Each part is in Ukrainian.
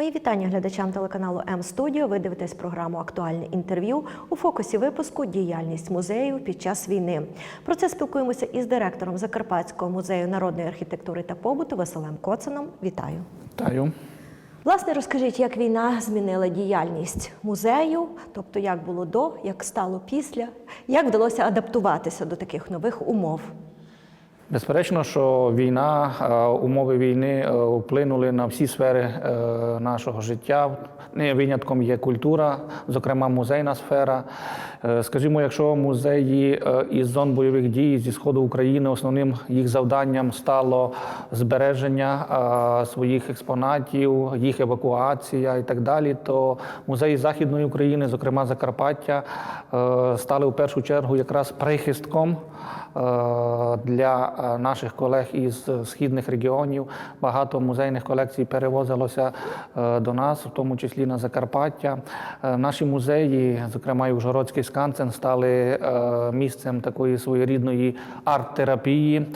Мої вітання глядачам телеканалу М Студіо. Ви дивитесь програму Актуальне інтерв'ю у фокусі випуску Діяльність музею під час війни. Про це спілкуємося із директором Закарпатського музею народної архітектури та побуту Василем Коцином. Вітаю. Вітаю. Власне, розкажіть, як війна змінила діяльність музею, тобто як було до, як стало після, як вдалося адаптуватися до таких нових умов. Безперечно, що війна, е, умови війни е, вплинули на всі сфери е, нашого життя. Винятком є культура, зокрема музейна сфера. Скажімо, якщо музеї із зон бойових дій зі сходу України основним їх завданням стало збереження своїх експонатів, їх евакуація і так далі, то музеї Західної України, зокрема Закарпаття, стали в першу чергу якраз прихистком. Для наших колег із е, східних регіонів. Багато музейних колекцій перевозилося е, до нас, в тому числі на Закарпаття. Е, Наші музеї, зокрема і Ужгородський сканцен, стали місцем такої своєрідної арт-терапії,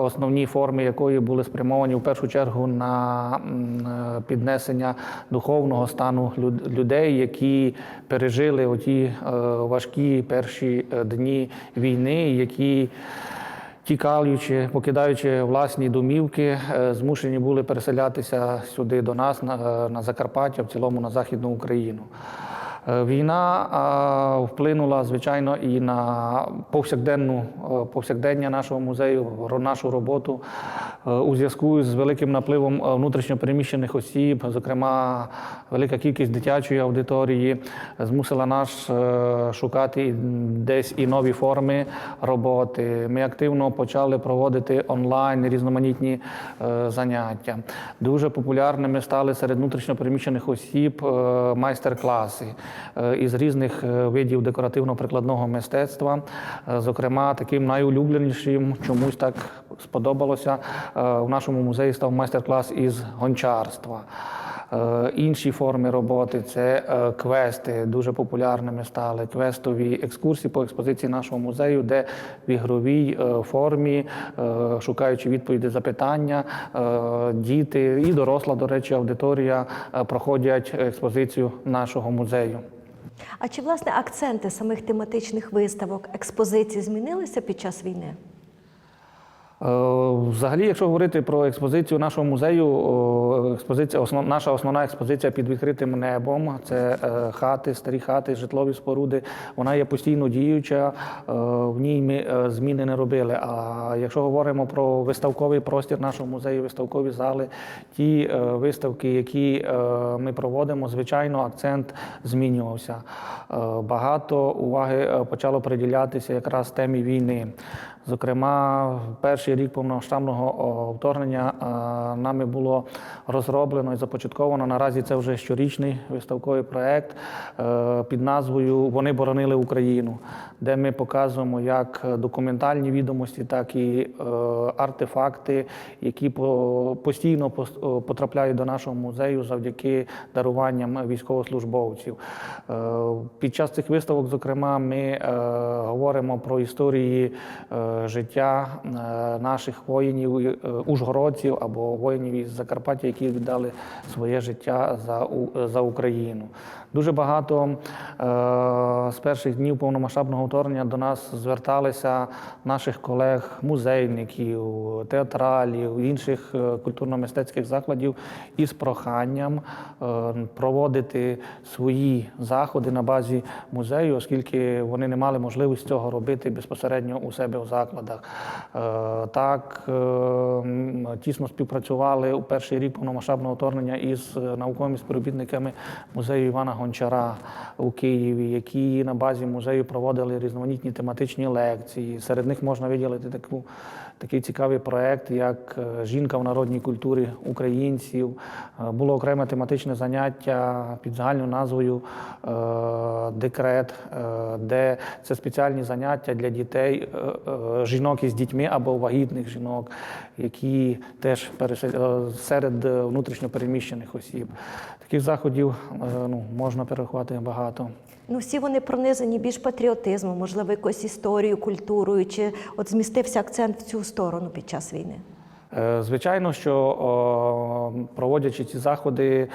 основні форми якої були спрямовані в першу чергу на піднесення духовного стану людей, які пережили оті важкі перші дні війни, які тікаючи, покидаючи власні домівки, е, змушені були переселятися сюди до нас на, на Закарпаття, в цілому на Західну Україну. Е, Війна вплинула, звичайно, і на повсякденну е, повсякдення нашого музею, нашу роботу Е, у зв'язку з великим напливом е, внутрішньопереміщених осіб, зокрема, велика кількість дитячої аудиторії змусила нас е, шукати десь і нові форми роботи. Ми активно почали проводити онлайн різноманітні е, заняття. Дуже популярними стали серед внутрішньопереміщених осіб е, майстер-класи е, із різних е, видів декоративно-прикладного мистецтва. Е, Зокрема, таким найулюбленішим чомусь так сподобалося е, в нашому музеї став майстер-клас із гончарства. Е, Інші форми роботи це е, квести, дуже популярними стали квестові екскурсії по експозиції нашого музею, де в ігровій е, формі, е, шукаючи відповіді запитання, е, діти і доросла, до речі, аудиторія е, проходять експозицію нашого музею. А чи власне акценти самих тематичних виставок, експозицій змінилися під час війни? Е, Взагалі, якщо говорити про експозицію нашого музею, експозиція, основ, наша основна експозиція під відкритим небом це е, хати, старі хати, житлові споруди. Вона є постійно діюча, е, в ній ми зміни не робили. А якщо говоримо про виставковий простір нашого музею, виставкові зали, ті виставки, які ми проводимо, звичайно, акцент змінювався. Багато уваги почало приділятися якраз темі війни. Зокрема, перший рік повномасштабного вторгнення е, нами було розроблено і започатковано. Наразі це вже щорічний виставковий проект е, під назвою Вони боронили Україну, де ми показуємо як документальні відомості, так і е, артефакти, які постійно пос- потрапляють до нашого музею завдяки даруванням військовослужбовців. Е, Під час цих виставок, зокрема, ми е, говоримо про історії е, життя е, наших воїнів, е, ужгородців або воїнів із Закарпаття, які віддали своє життя за, за Україну. Дуже багато е, з перших днів повномасштабного вторгнення до нас зверталися наших колег, музейників, театралів, інших культурно-мистецьких закладів із проханням проводити свої заходи на базі музею, оскільки вони не мали можливості цього робити безпосередньо у себе в закладах. Е, Так е, тісно співпрацювали у перший рік повномасштабного вторгнення із е, науковими співробітниками музею Івана Гончара у Києві, які на базі музею проводили різноманітні тематичні лекції. Серед них можна виділити таку. Такий цікавий проект, як е, жінка в народній культурі українців. Е, Було окреме тематичне заняття під загальною назвою е, Декрет, де це спеціальні заняття для дітей, жінок із дітьми або вагітних жінок, які теж серед внутрішньопереміщених осіб. Таких заходів ну, можна перерахувати багато. Ну, всі вони пронизані більш патріотизмом, можливо, якоюсь історією, культурою, чи от змістився акцент в цю сторону під час війни. Е, Звичайно, що проводячи ці заходи, е,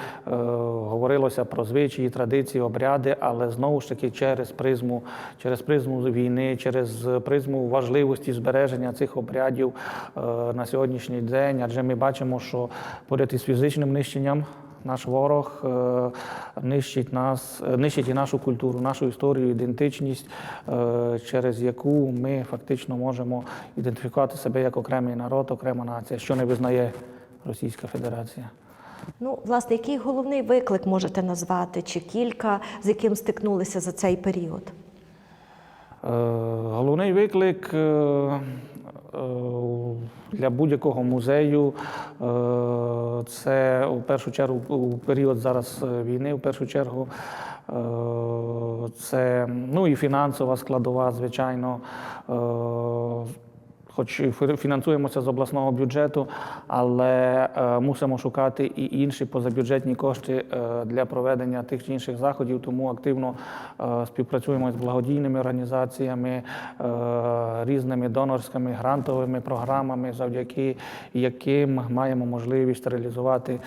говорилося про звичаї, традиції, обряди, але знову ж таки через призму, через призму війни, через призму важливості збереження цих обрядів е, на сьогоднішній день. Адже ми бачимо, що поряд із фізичним нищенням. Наш ворог е, нищить нас, е, нищить і нашу культуру, нашу історію, ідентичність, е, через яку ми фактично можемо ідентифікувати себе як окремий народ, окрема нація, що не визнає Російська Федерація. Ну, власне, який головний виклик можете назвати, чи кілька, з яким стикнулися за цей період? Головний виклик для будь-якого музею е, це у першу чергу у період зараз е, війни, в першу чергу. е, Це ну і фінансова складова, звичайно. Хоч фінансуємося з обласного бюджету, але е, мусимо шукати і інші позабюджетні кошти е, для проведення тих чи інших заходів. Тому активно е, співпрацюємо з благодійними організаціями, різними донорськими грантовими програмами, завдяки яким маємо можливість реалізувати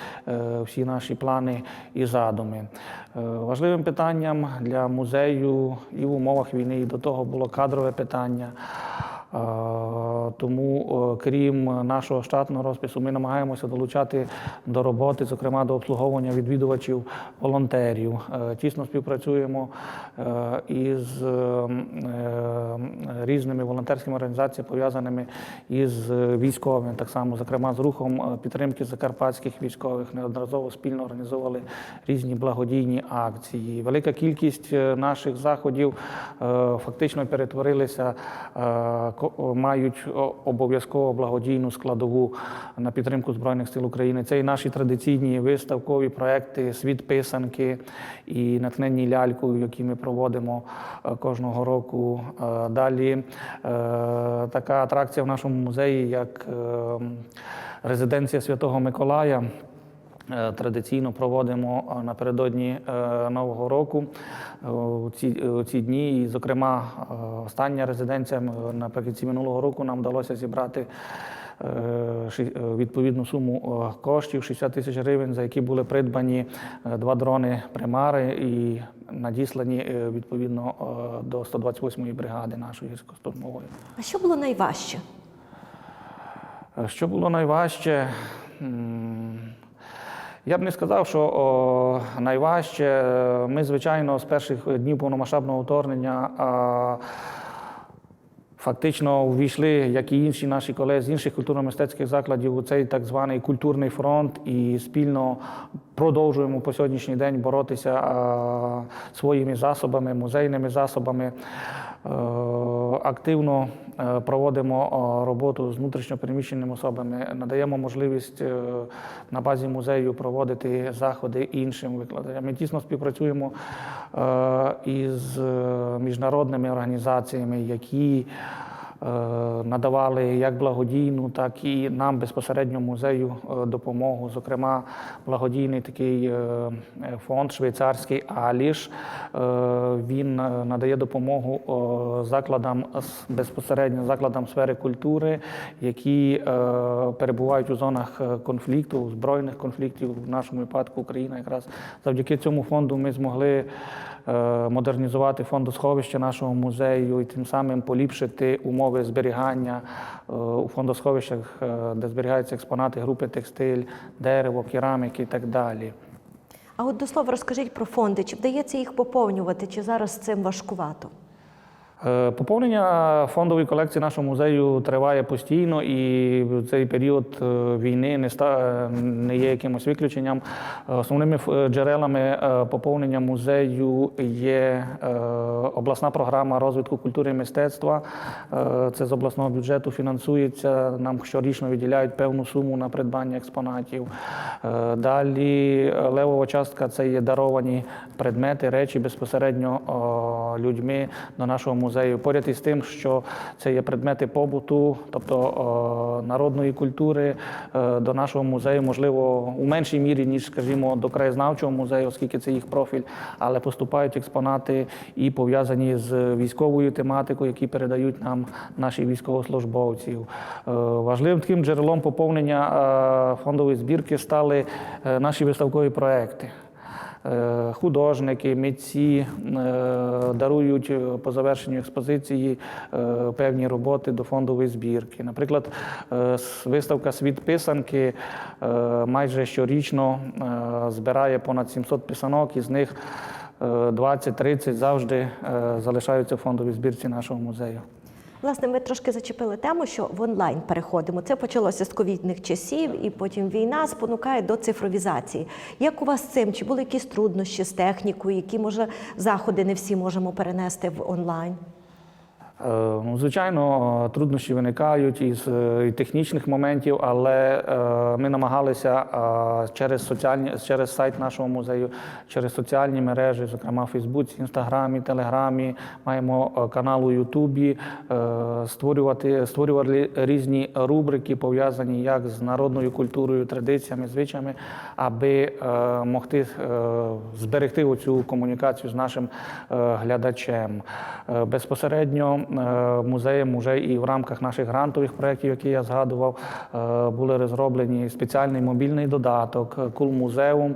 всі наші плани і задуми. Важливим питанням для музею і в умовах війни, і до того було кадрове питання. Тому, е, крім нашого штатного розпису, ми намагаємося долучати до роботи, зокрема до обслуговування відвідувачів волонтерів. Е, Тісно співпрацюємо е, із різними волонтерськими організаціями, пов'язаними із військовими, так само, зокрема, з рухом підтримки закарпатських військових. Неодноразово спільно організовували різні благодійні акції. Велика кількість наших заходів фактично перетворилися, мають обов'язково благодійну складову на підтримку Збройних сил України. Це і наші традиційні виставкові проекти Світ писанки і натхненні лялькою, які ми проводимо кожного року. Далі така атракція в нашому музеї, як резиденція Святого Миколая. Е, Традиційно проводимо е, напередодні е, Нового року у ці, ці дні. І, зокрема, остання резиденція наприкінці минулого року нам вдалося зібрати відповідну суму коштів 60 тисяч гривень, за які були придбані два дрони примари і надіслані відповідно до 128-ї бригади нашої гірсько-штурмової. А що було найважче? Що було найважче? Я б не сказав, що о, найважче. Е, Ми, звичайно, з перших днів повномасштабного вторгнення а, фактично увійшли, як і інші наші колеги з інших культурно-мистецьких закладів, у цей так званий культурний фронт і спільно продовжуємо по сьогоднішній день боротися а, своїми засобами, музейними засобами. Е, Активно е, проводимо е, роботу з внутрішньопереміщеними особами, надаємо можливість на базі музею проводити заходи іншим викладачам. Ми тісно співпрацюємо із міжнародними організаціями, які надавали як благодійну, так і нам безпосередньо музею е, допомогу. Зокрема, благодійний такий е, е, фонд швейцарський Аліш. Е, Він е, надає допомогу е, закладам безпосередньо закладам сфери культури, які е, перебувають у зонах е, конфлікту, збройних конфліктів. В нашому випадку Україна якраз завдяки цьому фонду ми змогли е, модернізувати фондосховище нашого музею і тим самим поліпшити умови зберігання е, у фондосховищах, е, де зберігаються експонати групи текстиль, дерево, кераміки і так далі. А от до слова розкажіть про фонди. Чи вдається їх поповнювати, чи зараз з цим важкувато? Е, Поповнення фондової колекції нашого музею триває постійно, і цей період е, війни не ста не є якимось виключенням. Е, Основними джерелами е, поповнення музею є е, обласна програма розвитку культури і мистецтва. Е, Це з обласного бюджету фінансується. Нам щорічно виділяють певну суму на придбання експонатів. Е, Далі е, левова частка це є даровані предмети, речі безпосередньо людьми до нашого музею. Музею. Поряд із тим, що це є предмети побуту, тобто народної культури, е, до нашого музею, можливо, у меншій мірі, ніж, скажімо, до краєзнавчого музею, оскільки це їх профіль, але поступають експонати і пов'язані з військовою тематикою, які передають нам наші військовослужбовці. Е, Важливим таким джерелом поповнення е, фондової збірки стали наші виставкові проекти. Е, Художники, митці е, дарують е, по завершенню експозиції певні роботи до фондової збірки. Наприклад, виставка Світ писанки майже щорічно збирає понад 700 писанок, із них е, 20-30 завжди залишаються в фондовій збірці нашого музею. Власне, ми трошки зачепили тему, що в онлайн переходимо. Це почалося з ковідних часів, і потім війна спонукає до цифровізації. Як у вас з цим? Чи були якісь труднощі з технікою, які може заходи не всі можемо перенести в онлайн? Е, Ну, звичайно, труднощі виникають із е, технічних моментів, але е, ми намагалися через соціальні через сайт нашого музею, через соціальні мережі, зокрема в Фейсбуці, Інстаграмі, Телеграмі, маємо канал у Ютубі, створювати створювали різні рубрики, пов'язані як з народною культурою, традиціями, звичаями, аби могти зберегти оцю комунікацію з нашим глядачем. Безпосередньо музеєм вже і в рамках наших грантових проєктів, які я згадував, е, були розроблені спеціальний мобільний додаток Кул Музеум,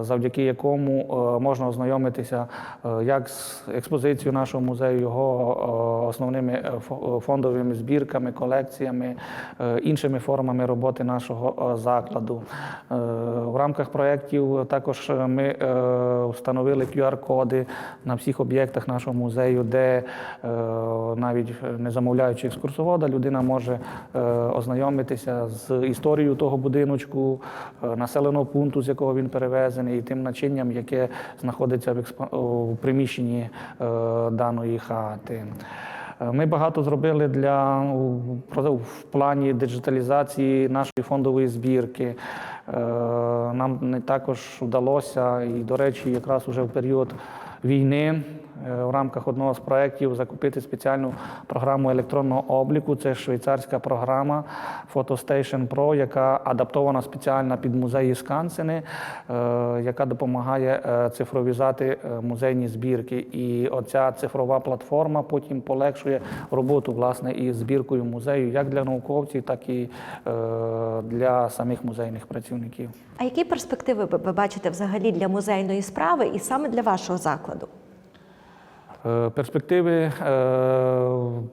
завдяки якому е, можна ознайомитися е, як з експозицією нашого музею, його е, основними е, фондовими збірками, колекціями, е, іншими формами роботи нашого е, закладу. Е, В рамках проєктів також ми е, встановили QR-коди на всіх об'єктах нашого музею, де е, навіть не замовляючи екскурсовода, людина може е, ознайомитися з історією того будиночку, е, населеного пункту, з якого він перевезений, і тим начинням, яке знаходиться в, експо- у приміщенні е, даної хати. Е, Ми багато зробили для в плані диджиталізації нашої фондової збірки. Е, Нам також вдалося, і, до речі, якраз уже в період війни е, в рамках одного з проєктів закупити спеціальну програму електронного обліку. Це швейцарська програма PhotoStation Pro, яка адаптована спеціально під музеї Скансени, е, яка допомагає е, цифровізати е, музейні збірки. І оця цифрова платформа потім полегшує роботу власне із збіркою музею як для науковців, так і е, для самих музейних працівників. А які перспективи ви ви бачите взагалі для музейної справи і саме для вашого закладу? Е, Перспективи е,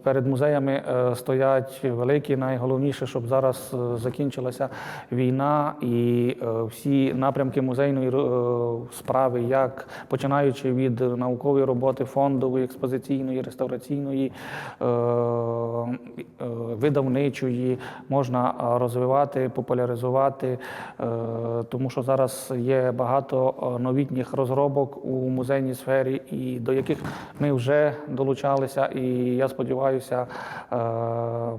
перед музеями е, стоять великі. Найголовніше, щоб зараз закінчилася війна і всі напрямки музейної справи, як починаючи від наукової роботи, фондової, експозиційної, реставраційної, видавничої, можна розвивати, популяризувати, тому що зараз є багато новітніх розробок у музейній сфері, і до яких ми вже долучалися. І я сподіваюся, е,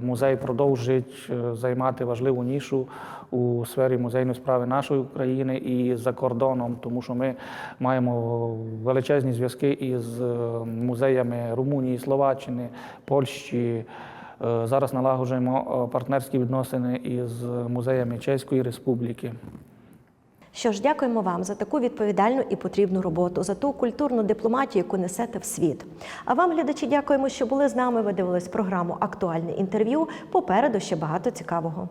музей продовжить е, займати важливу нішу у сфері музейної справи нашої України і за кордоном, тому що ми маємо величезні зв'язки із е, музеями Румунії, Словаччини, Польщі. Зараз налагоджуємо партнерські відносини із музеями Чеської Республіки. Що ж, дякуємо вам за таку відповідальну і потрібну роботу, за ту культурну дипломатію, яку несете в світ. А вам, глядачі, дякуємо, що були з нами. Ви дивились програму Актуальне інтерв'ю. Попереду ще багато цікавого.